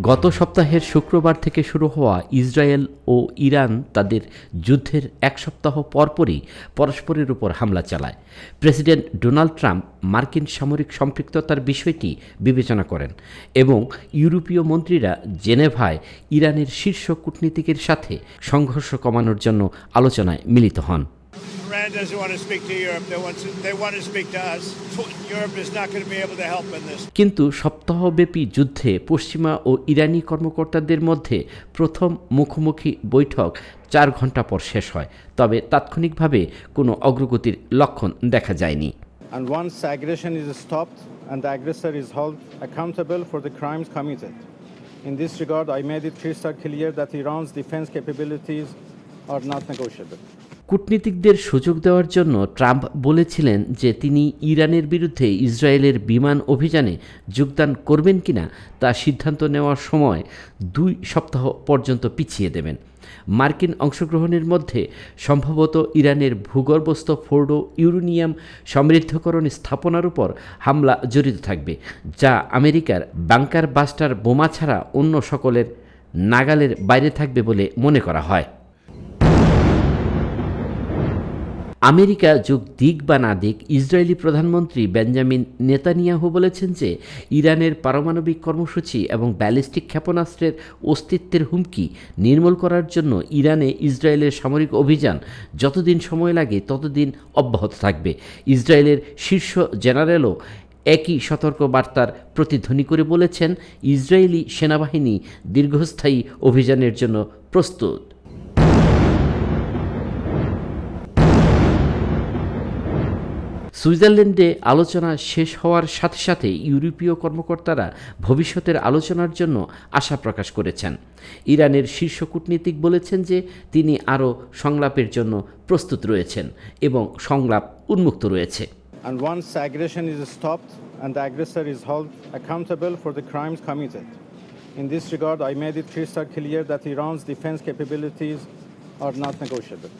গত সপ্তাহের শুক্রবার থেকে শুরু হওয়া ইসরায়েল ও ইরান তাদের যুদ্ধের এক সপ্তাহ পরপরই পরস্পরের উপর হামলা চালায়। প্রেসিডেন্ট ডোনাল্ড ট্রাম্প মার্কিন সামরিক সম্পৃক্ততার বিষয়টি বিবেচনা করেন এবং ইউরোপীয় মন্ত্রীরা জেনেভায় ইরানের শীর্ষ কূটনীতিকের সাথে সংঘর্ষ কমানোর জন্য আলোচনায় মিলিত হন। Iran doesn't want to speak to Europe. They want to, they want to speak to us. Europe is not going to be able to help in this. কিন্তু সপ্তাহব্যাপী যুদ্ধে পশ্চিমা ও ইরানি কর্মকর্তাদের মধ্যে প্রথম মুখোমুখি বৈঠক চার ঘণ্টা পর শেষ হয় তবে তাৎক্ষণিকভাবে কোনো অগ্রগতির লক্ষণ দেখা যায়নি And once aggression is stopped and the aggressor is held accountable for the crimes committed. In this regard, I made it crystal clear that Iran's defense capabilities are not negotiable. কূটনীতিকদের সুযোগ দেওয়ার জন্য ট্রাম্প বলেছিলেন যে তিনি ইরানের বিরুদ্ধে ইসরায়েলের বিমান অভিযানে যোগদান করবেন কিনা তা সিদ্ধান্ত নেওয়ার সময় দুই সপ্তাহ পর্যন্ত পিছিয়ে দেবেন। মার্কিন অংশগ্রহণের মধ্যে সম্ভবত ইরানের ভূগর্ভস্থ ফোর্ডো ইউরেনিয়াম সমৃদ্ধকরণ স্থাপনার উপর হামলা জড়িত থাকবে, যা আমেরিকার বাংকার বাস্টার বোমা ছাড়া অন্য সকলের নাগালের বাইরে থাকবে বলে মনে করা হয়। আমেরিকা যোগ দিক বা না দিক, ইসরায়েলি প্রধানমন্ত্রী বেঞ্জামিন নেতানিয়াহু বলেছেন যে ইরানের পারমাণবিক কর্মসূচি এবং ব্যালিস্টিক ক্ষেপণাস্ত্রের অস্তিত্বের হুমকি নির্মূল করার জন্য ইরানে ইসরায়েলের সামরিক অভিযান যতদিন সময় লাগে ততদিন অব্যাহত থাকবে। ইসরায়েলের শীর্ষ জেনারেলও একই সতর্ক বার্তার প্রতিধ্বনি করে বলেছেন, ইসরায়েলি সেনাবাহিনী দীর্ঘস্থায়ী অভিযানের জন্য প্রস্তুত। সুইজারল্যান্ডে আলোচনা শেষ হওয়ার সাথে সাথে ইউরোপীয় কর্মকর্তারা ভবিষ্যতের আলোচনার জন্য আশা প্রকাশ করেছেন। ইরানের শীর্ষ কূটনীতিক বলেছেন যে তিনি আরও সংলাপের জন্য প্রস্তুত রয়েছেন এবং সংলাপ উন্মুক্ত রয়েছে। In this regard, I made it crystal clear that Iran's defense capabilities are not negotiable.